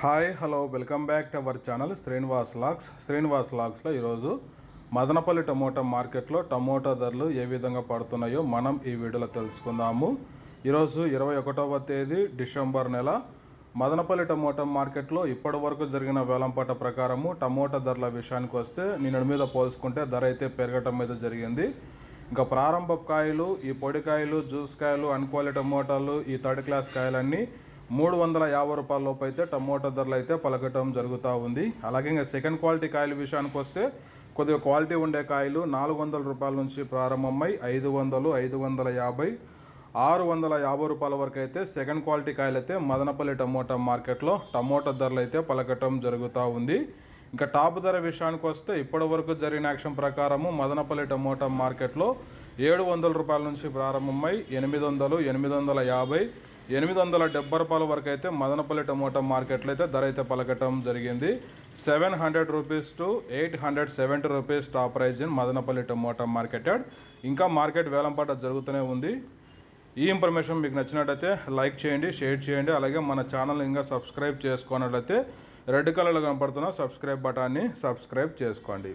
Hi hello welcome back to our channel Srinivas lakhs. Srinivas లాక్స్లో ఈరోజు Madanapalle tomato మార్కెట్లో టమోటా ధరలు ఏ విధంగా పడుతున్నాయో మనం ఈ వీడియోలో తెలుసుకుందాము. ఈరోజు ఇరవై ఒకటవ తేదీ డిసెంబర్ నెల. మదనపల్లి టమోటా మార్కెట్లో ఇప్పటి వరకు జరిగిన వేలంపాట ప్రకారము టమోటా ధరల విషయానికి వస్తే నిన్నటి మీద పోల్చుకుంటే ధర అయితే పెరగటం మీద జరిగింది. ఇంకా ప్రారంభ కాయలు ఈ పొడికాయలు జ్యూస్ కాయలు అన్క్వాలిటీ టమోటాలు ఈ థర్డ్ క్లాస్ కాయలన్నీ మూడు వందల యాభై రూపాయల లోపు అయితే టమోటా ధరలు అయితే పలకటం జరుగుతూ ఉంది. అలాగే ఇంకా సెకండ్ క్వాలిటీ కాయల విషయానికి వస్తే కొద్దిగా క్వాలిటీ ఉండే కాయలు నాలుగు వందల రూపాయల నుంచి ప్రారంభమై ఐదు వందలు ఐదు వందల యాభై ఆరు వందల యాభై రూపాయల వరకు అయితే సెకండ్ క్వాలిటీ కాయలు అయితే మదనపల్లి టమోటా మార్కెట్లో టమోటా ధరలు అయితే పలకటం జరుగుతూ ఉంది. ఇంకా టాప్ ధర విషయానికి వస్తే ఇప్పటి వరకు జరిగిన యాక్షన్ ప్రకారము మదనపల్లి టమోటా మార్కెట్లో ఏడు వందల రూపాయల నుంచి ప్రారంభమై ఎనిమిది వందలు ఎనిమిది వందల యాభై ఎనిమిది వందల డెబ్బై రూపాయల వరకు అయితే మదనపల్లి టమోటా మార్కెట్లో అయితే ధర అయితే పలకటం జరిగింది. Seven hundred rupees to eight hundred seventy rupees top price in Madanapalle tomato marketed ఇంకా మార్కెట్ వేలంపాట జరుగుతూనే ఉంది. ఈ ఇన్ఫర్మేషన్ మీకు నచ్చినట్లయితే లైక్ చేయండి షేర్ చేయండి. అలాగే మన ఛానల్ ఇంకా సబ్స్క్రైబ్ చేసుకున్నట్లయితే రెడ్ కలర్లో కనపడుతున్న సబ్స్క్రైబ్ బటాన్ని సబ్స్క్రైబ్ చేసుకోండి.